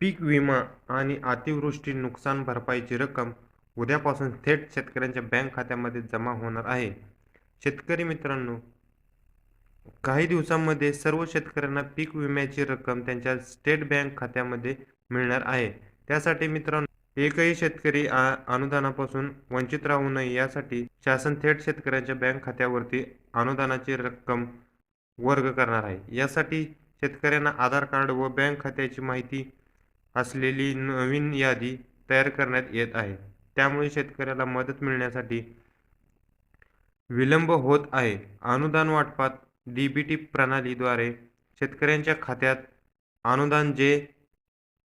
पीक विमा आणि अतिवृष्टी नुकसान भरपाईची रक्कम उद्यापासून थेट शेतकऱ्यांच्या बँक खात्यामध्ये जमा होणार आहे. शेतकरी मित्रांनो काही दिवसांमध्ये सर्व शेतकऱ्यांना पीक विम्याची रक्कम त्यांच्या स्टेट बँक खात्यामध्ये मिळणार आहे. त्यासाठी मित्रांनो एकही शेतकरी आ- अनुदानापासून वंचित राहू नये यासाठी शासन थेट शेतकऱ्यांच्या बँक खात्यावरती अनुदानाची रक्कम वर्ग करणार आहे. यासाठी शेतकऱ्यांना आधार कार्ड व बँक खात्याची माहिती असलेली नवीन यादी तयार करण्यात येत आहे. त्यामुळे शेतकऱ्याला मदत मिळण्यासाठी विलंब होत आहे. अनुदान वाटपात डी बी टी प्रणालीद्वारे शेतकऱ्यांच्या खात्यात अनुदान जे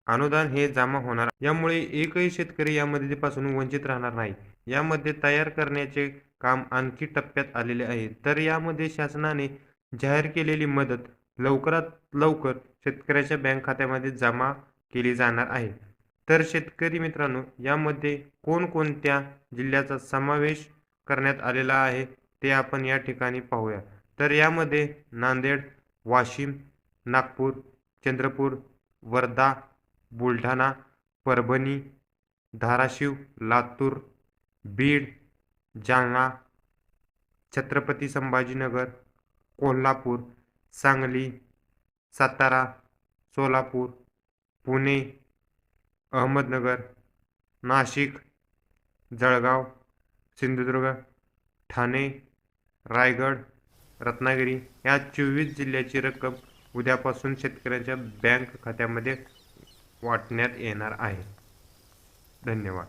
अनुदान हे जमा होणार यामुळे एकही शेतकरी या मदतीपासून वंचित राहणार नाही. यामध्ये तयार करण्याचे काम आणखी टप्प्यात आलेले आहे. तर यामध्ये शासनाने जाहीर केलेली मदत लवकरात लवकर शेतकऱ्याच्या बँक खात्यामध्ये जमा केली जाणार आहे. तर शेतकरी मित्रांनो यामध्ये कोणकोणत्या जिल्ह्याचा समावेश करण्यात आलेला आहे ते आपण या ठिकाणी पाहूया. तर यामध्ये नांदेड वाशिम नागपूर चंद्रपूर वर्धा बुलढाणा परभणी धाराशिव लातूर बीड जालना छत्रपती संभाजीनगर कोल्हापूर सांगली सातारा सोलापूर पुणे अहमदनगर नाशिक जळगाव सिंधुदुर्ग ठाणे रायगड रत्नागिरी या चोवीस जिल्ह्याची रक्कम उद्यापासून शेतकऱ्यांच्या बँक खात्यामध्ये वाटण्यात येणार आहे. धन्यवाद.